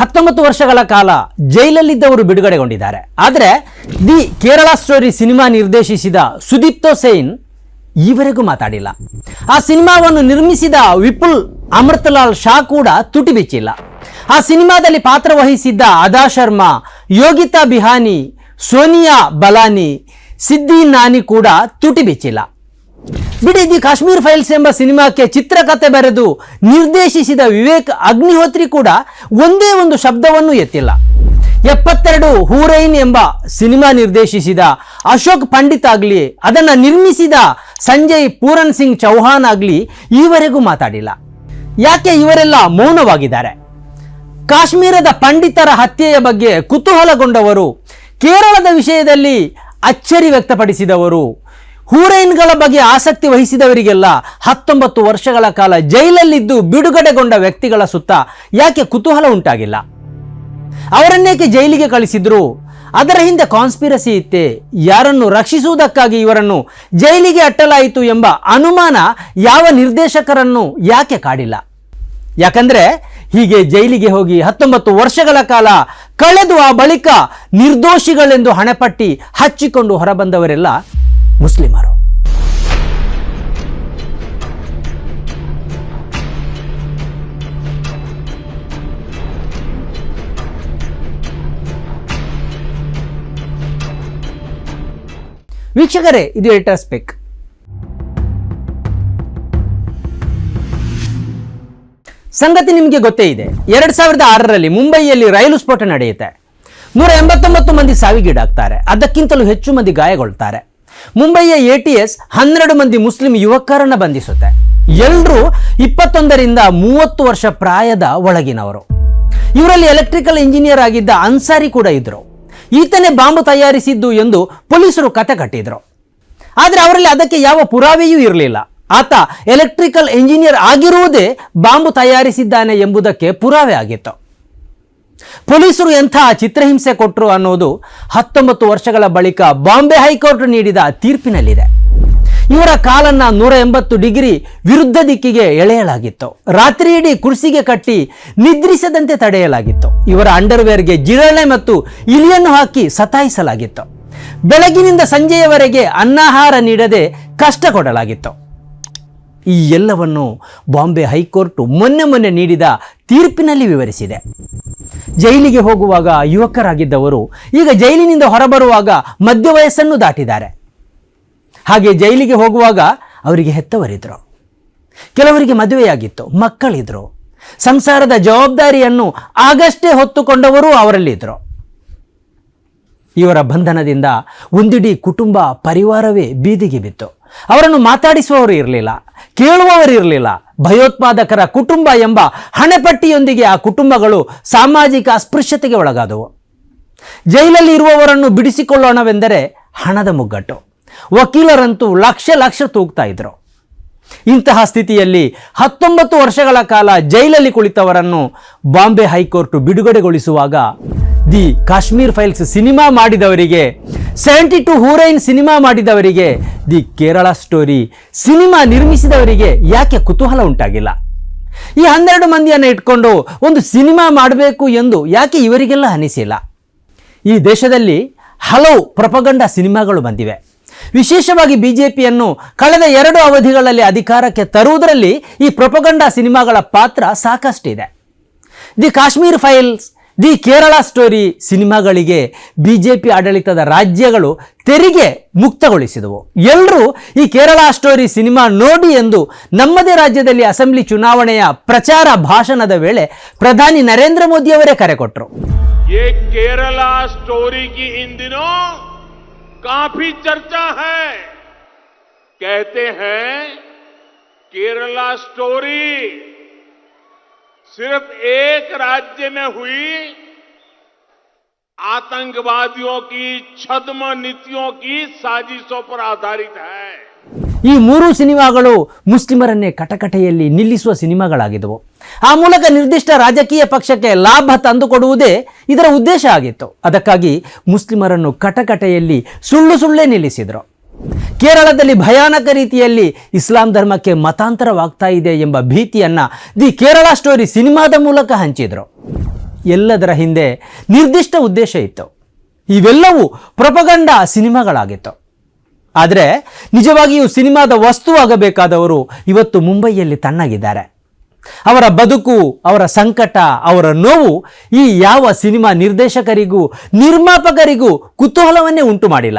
ಹತ್ತೊಂಬತ್ತು ವರ್ಷಗಳ ಕಾಲ ಜೈಲಲ್ಲಿದ್ದವರು ಬಿಡುಗಡೆಗೊಂಡಿದ್ದಾರೆ. ಆದರೆ, ದಿ ಕೇರಳ ಸ್ಟೋರಿ ಸಿನಿಮಾ ನಿರ್ದೇಶಿಸಿದ ಸುದೀಪ್ತೋ ಸೇನ್ ಈವರೆಗೂ ಮಾತಾಡಿಲ್ಲ. ಆ ಸಿನಿಮಾವನ್ನು ನಿರ್ಮಿಸಿದ ವಿಪುಲ್ ಅಮೃತಲಾಲ್ ಶಾ ಕೂಡ ತುಟಿ ಬಿಚ್ಚಿಲ್ಲ. ಆ ಸಿನಿಮಾದಲ್ಲಿ ಪಾತ್ರ ವಹಿಸಿದ್ದ ಅದಾ ಶರ್ಮಾ, ಯೋಗಿತಾ ಬಿಹಾನಿ, ಸೋನಿಯಾ ಬಲಾನಿ, ಸಿದ್ದಿ ನಾನಿ ಕೂಡ ತುಟಿ ಬಿಚ್ಚಿಲ್ಲ. ಬಿಡಿ ದಿ ಕಾಶ್ಮೀರ್ ಫೈಲ್ಸ್ ಎಂಬ ಸಿನಿಮಾಕ್ಕೆ ಚಿತ್ರಕಥೆ ಬರೆದು ನಿರ್ದೇಶಿಸಿದ ವಿವೇಕ್ ಅಗ್ನಿಹೋತ್ರಿ ಕೂಡ ಒಂದೇ ಒಂದು ಶಬ್ದವನ್ನು ಎತ್ತಿಲ್ಲ. ಎಪ್ಪತ್ತೆರಡು ಹೂರೈನ್ ಎಂಬ ಸಿನಿಮಾ ನಿರ್ದೇಶಿಸಿದ ಅಶೋಕ್ ಪಂಡಿತ್ ಆಗಲಿ, ಅದನ್ನು ನಿರ್ಮಿಸಿದ ಸಂಜಯ್ ಪೂರನ್ ಸಿಂಗ್ ಚೌಹಾನ್ ಆಗಲಿ ಈವರೆಗೂ ಮಾತಾಡಿಲ್ಲ. ಯಾಕೆ ಇವರೆಲ್ಲ ಮೌನವಾಗಿದ್ದಾರೆ? ಕಾಶ್ಮೀರದ ಪಂಡಿತರ ಹತ್ಯೆಯ ಬಗ್ಗೆ ಕುತೂಹಲಗೊಂಡವರು ಕೇರಳದ ವಿಷಯದಲ್ಲಿ ಅಚ್ಚರಿ ವ್ಯಕ್ತಪಡಿಸಿದವರು. ಹೂರೈನ್ಗಳ ಬಗ್ಗೆ ಆಸಕ್ತಿ ವಹಿಸಿದವರಿಗೆಲ್ಲ ಹತ್ತೊಂಬತ್ತು ವರ್ಷಗಳ ಕಾಲ ಜೈಲಲ್ಲಿದ್ದು ಬಿಡುಗಡೆಗೊಂಡ ವ್ಯಕ್ತಿಗಳ ಸುತ್ತ ಯಾಕೆ ಕುತೂಹಲ ಉಂಟಾಗಿಲ್ಲ? ಅವರನ್ನೇಕೆ ಜೈಲಿಗೆ ಕಳಿಸಿದ್ರು? ಅದರ ಹಿಂದೆ ಕಾನ್ಸ್ಪಿರಸಿ ಇತ್ತೆ. ಯಾರನ್ನು ರಕ್ಷಿಸುವುದಕ್ಕಾಗಿ ಇವರನ್ನು ಜೈಲಿಗೆ ಅಟ್ಟಲಾಯಿತು ಎಂಬ ಅನುಮಾನ ಯಾವ ನಿರ್ದೇಶಕರನ್ನು ಯಾಕೆ ಕಾಡಿಲ್ಲ? ಯಾಕಂದ್ರೆ ಹೀಗೆ ಜೈಲಿಗೆ ಹೋಗಿ ಹತ್ತೊಂಬತ್ತು ವರ್ಷಗಳ ಕಾಲ ಕಳೆದು ಆ ಬಳಿಕ ನಿರ್ದೋಷಿಗಳೆಂದು ಹಣೆಪಟ್ಟಿ ಹಚ್ಚಿಕೊಂಡು ಹೊರಬಂದವರೆಲ್ಲ ಮುಸ್ಲಿಮರು. ವೀಕ್ಷಕರೇ, ಇದು ಎಡಿಟರ್ ಸ್ಪೆಕ್. ಸಂಗತಿ ನಿಮಗೆ ಗೊತ್ತೇ ಇದೆ. ಎರಡ್ ಸಾವಿರದ ಆರರಲ್ಲಿ ಮುಂಬೈಯಲ್ಲಿ ರೈಲು ಸ್ಫೋಟ ನಡೆಯುತ್ತೆ. ನೂರ ಎಂಬತ್ತೊಂಬತ್ತು ಮಂದಿ ಸಾವಿಗೀಡಾಗ್ತಾರೆ. ಅದಕ್ಕಿಂತಲೂ ಹೆಚ್ಚು ಮಂದಿ ಗಾಯಗೊಳ್ತಾರೆ. ಮುಂಬೈಯ ಎ ಟಿ ಎಸ್ ಹನ್ನೆರಡು ಮಂದಿ ಮುಸ್ಲಿಂ ಯುವಕರನ್ನ ಬಂಧಿಸುತ್ತೆ. ಎಲ್ಲರೂ ಇಪ್ಪತ್ತೊಂದರಿಂದ ಮೂವತ್ತು ವರ್ಷ ಪ್ರಾಯದ ಒಳಗಿನವರು. ಇವರಲ್ಲಿ ಎಲೆಕ್ಟ್ರಿಕಲ್ ಇಂಜಿನಿಯರ್ ಆಗಿದ್ದ ಅನ್ಸಾರಿ ಕೂಡ ಇದ್ರು. ಈತನೇ ಬಾಂಬು ತಯಾರಿಸಿದ್ದು ಎಂದು ಪೊಲೀಸರು ಕತೆ ಕಟ್ಟಿದ್ರು. ಆದರೆ ಅವರಲ್ಲಿ ಅದಕ್ಕೆ ಯಾವ ಪುರಾವೆಯೂ ಇರಲಿಲ್ಲ. ಆತ ಎಲೆಕ್ಟ್ರಿಕಲ್ ಇಂಜಿನಿಯರ್ ಆಗಿರುವುದೇ ಬಾಂಬು ತಯಾರಿಸಿದ್ದಾನೆ ಎಂಬುದಕ್ಕೆ ಪುರಾವೆ ಆಗಿತ್ತು. ಪೊಲೀಸರು ಎಂಥ ಚಿತ್ರಹಿಂಸೆ ಕೊಟ್ಟರು ಅನ್ನೋದು ಹತ್ತೊಂಬತ್ತು ವರ್ಷಗಳ ಬಳಿಕ ಬಾಂಬೆ ಹೈಕೋರ್ಟ್ ನೀಡಿದ ತೀರ್ಪಿನಲ್ಲಿದೆ. ಇವರ ಕಾಲನ್ನು ನೂರ ಎಂಬತ್ತು ಡಿಗ್ರಿ ವಿರುದ್ಧ ದಿಕ್ಕಿಗೆ ಎಳೆಯಲಾಗಿತ್ತು. ರಾತ್ರಿ ಇಡೀ ಕುರ್ಸಿಗೆ ಕಟ್ಟಿ ನಿದ್ರಿಸದಂತೆ ತಡೆಯಲಾಗಿತ್ತು. ಇವರ ಅಂಡರ್ವೇರ್ಗೆ ಜಿರಳೆ ಮತ್ತು ಇಲಿಯನ್ನು ಹಾಕಿ ಸತಾಯಿಸಲಾಗಿತ್ತು. ಬೆಳಗಿನಿಂದ ಸಂಜೆಯವರೆಗೆ ಅನ್ನಾಹಾರ ನೀಡದೆ ಕಷ್ಟ ಕೊಡಲಾಗಿತ್ತು. ಈ ಎಲ್ಲವನ್ನು ಬಾಂಬೆ ಹೈಕೋರ್ಟ್ ಮೊನ್ನೆ ಮೊನ್ನೆ ನೀಡಿದ ತೀರ್ಪಿನಲ್ಲಿ ವಿವರಿಸಿದೆ. ಜೈಲಿಗೆ ಹೋಗುವಾಗ ಯುವಕರಾಗಿದ್ದವರು ಈಗ ಜೈಲಿನಿಂದ ಹೊರಬರುವಾಗ ಮಧ್ಯ ವಯಸ್ಸನ್ನು ದಾಟಿದ್ದಾರೆ. ಹಾಗೆ ಜೈಲಿಗೆ ಹೋಗುವಾಗ ಅವರಿಗೆ ಹೆತ್ತವರಿದ್ದರು ಕೆಲವರಿಗೆ ಮದುವೆಯಾಗಿತ್ತು, ಮಕ್ಕಳಿದ್ರು. ಸಂಸಾರದ ಜವಾಬ್ದಾರಿಯನ್ನು ಆಗಷ್ಟೇ ಹೊತ್ತುಕೊಂಡವರು ಅವರಲ್ಲಿದ್ದರು ಇವರ ಬಂಧನದಿಂದ ಒಂದಿಡೀ ಕುಟುಂಬ ಪರಿವಾರವೇ ಬೀದಿಗೆ ಬಿತ್ತು. ಅವರನ್ನು ಮಾತಾಡಿಸುವವರು ಇರಲಿಲ್ಲ, ಕೇಳುವವರು ಇರಲಿಲ್ಲ ಭಯೋತ್ಪಾದಕರ ಕುಟುಂಬ ಎಂಬ ಹಣೆಪಟ್ಟಿಯೊಂದಿಗೆ ಆ ಕುಟುಂಬಗಳು ಸಾಮಾಜಿಕ ಅಸ್ಪೃಶ್ಯತೆಗೆ ಒಳಗಾದವು. ಜೈಲಲ್ಲಿ ಇರುವವರನ್ನು ಬಿಡಿಸಿಕೊಳ್ಳೋಣವೆಂದರೆ ಹಣದ ಮುಗ್ಗಟ್ಟು. ವಕೀಲರಂತೂ ಲಕ್ಷ ಲಕ್ಷ ತೂಗ್ತಾ ಇದ್ರು. ಇಂತಹ ಸ್ಥಿತಿಯಲ್ಲಿ ಹತ್ತೊಂಬತ್ತು ವರ್ಷಗಳ ಕಾಲ ಜೈಲಲ್ಲಿ ಕುಳಿತವರನ್ನು ಬಾಂಬೆ ಹೈಕೋರ್ಟ್ ಬಿಡುಗಡೆಗೊಳಿಸುವಾಗ ದಿ ಕಾಶ್ಮೀರ್ ಫೈಲ್ಸ್ ಸಿನಿಮಾ ಮಾಡಿದವರಿಗೆ, ಸೆವೆಂಟಿ ಟು ಹೂರೈನ್ ಸಿನಿಮಾ ಮಾಡಿದವರಿಗೆ, ದಿ ಕೇರಳ ಸ್ಟೋರಿ ಸಿನಿಮಾ ನಿರ್ಮಿಸಿದವರಿಗೆ ಯಾಕೆ ಕುತೂಹಲ ಉಂಟಾಗಿಲ್ಲ? ಈ ಹನ್ನೆರಡು ಮಂದಿಯನ್ನು ಇಟ್ಕೊಂಡು ಒಂದು ಸಿನಿಮಾ ಮಾಡಬೇಕು ಎಂದು ಯಾಕೆ ಇವರಿಗೆಲ್ಲ ಅನಿಸಿಲ್ಲ? ಈ ದೇಶದಲ್ಲಿ ಹಲವು ಪ್ರಪಗಂಡ ಸಿನಿಮಾಗಳು ಬಂದಿವೆ. ವಿಶೇಷವಾಗಿ ಬಿ ಜೆ ಪಿಯನ್ನು ಕಳೆದ ಎರಡು ಅವಧಿಗಳಲ್ಲಿ ಅಧಿಕಾರಕ್ಕೆ ತರುವುದರಲ್ಲಿ ಈ ಪ್ರಪಗಂಡ ಸಿನಿಮಾಗಳ ಪಾತ್ರ ಸಾಕಷ್ಟಿದೆ. The Kashmir files the Kerala story ಸಿನಿಮಾಗಳಿಗೆ ಬಿ ಜೆ ಪಿ ಆಡಳಿತದ ರಾಜ್ಯಗಳು ತೆರಿಗೆ ಮುಕ್ತಗೊಳಿಸಿದವು. ಎಲ್ಲರೂ ಈ ಕೇರಳ ಸ್ಟೋರಿ ಸಿನಿಮಾ ನೋಡಿ ಎಂದು ನಮ್ಮದೇ ರಾಜ್ಯದಲ್ಲಿ ಅಸೆಂಬ್ಲಿ ಚುನಾವಣೆಯ ಪ್ರಚಾರ ಭಾಷಣದ ವೇಳೆ ಪ್ರಧಾನಿ ನರೇಂದ್ರ ಮೋದಿ ಅವರೇ ಕರೆ ಕೊಟ್ಟರು ಕೇರಳ ಸ್ಟೋರಿ ಕಾಫಿ ಚರ್ಚಾ ಹೈ, ಕೇರಳ ಸ್ಟೋರಿ सिर्फ एक राज्य में हुई आतंकवादियों की छद्म नीतियों की साजिशों पर आधारित है ಈ ಮೂರು ಸಿನಿಮಾಗಳು ಮುಸ್ಲಿಮರನ್ನೇ ಕಟಕಟೆಯಲ್ಲಿ ನಿಲ್ಲಿಸುವ ಸಿನಿಮಾಗಳಾಗಿದ್ದವು ಆ ಮೂಲಕ ನಿರ್ದಿಷ್ಟ ರಾಜಕೀಯ ಪಕ್ಷಕ್ಕೆ ಲಾಭ ತಂದುಕೊಡುವುದೇ ಇದರ ಉದ್ದೇಶ ಆಗಿತ್ತು ಅದಕ್ಕಾಗಿ ಮುಸ್ಲಿಮರನ್ನು ಕಟಕಟೆಯಲ್ಲಿ ಸುಳ್ಳು ಸುಳ್ಳೇ ನಿಲ್ಲಿಸಿದರು ಕೇರಳದಲ್ಲಿ ಭಯಾನಕ ರೀತಿಯಲ್ಲಿ ಇಸ್ಲಾಂ ಧರ್ಮಕ್ಕೆ ಮತಾಂತರವಾಗ್ತಾ ಇದೆ ಎಂಬ ಭೀತಿಯನ್ನ ದಿ ಕೇರಳ ಸ್ಟೋರಿ ಸಿನಿಮಾದ ಮೂಲಕ ಹಂಚಿದ್ರು. ಎಲ್ಲದರ ಹಿಂದೆ ನಿರ್ದಿಷ್ಟ ಉದ್ದೇಶ ಇತ್ತು. ಇವೆಲ್ಲವೂ ಪ್ರಪಗಂಡ ಸಿನಿಮಾಗಳಾಗಿತ್ತು. ಆದರೆ ನಿಜವಾಗಿಯೂ ಸಿನಿಮಾದ ವಸ್ತು ಆಗಬೇಕಾದವರು ಇವತ್ತು ಮುಂಬೈಯಲ್ಲಿ ತಣ್ಣಗಿದ್ದಾರೆ. ಅವರ ಬದುಕು, ಅವರ ಸಂಕಟ, ಅವರ ನೋವು ಈ ಯಾವ ಸಿನಿಮಾ ನಿರ್ದೇಶಕರಿಗೂ, ನಿರ್ಮಾಪಕರಿಗೂ ಕುತೂಹಲವನ್ನೇ ಉಂಟು ಮಾಡಿಲ್ಲ.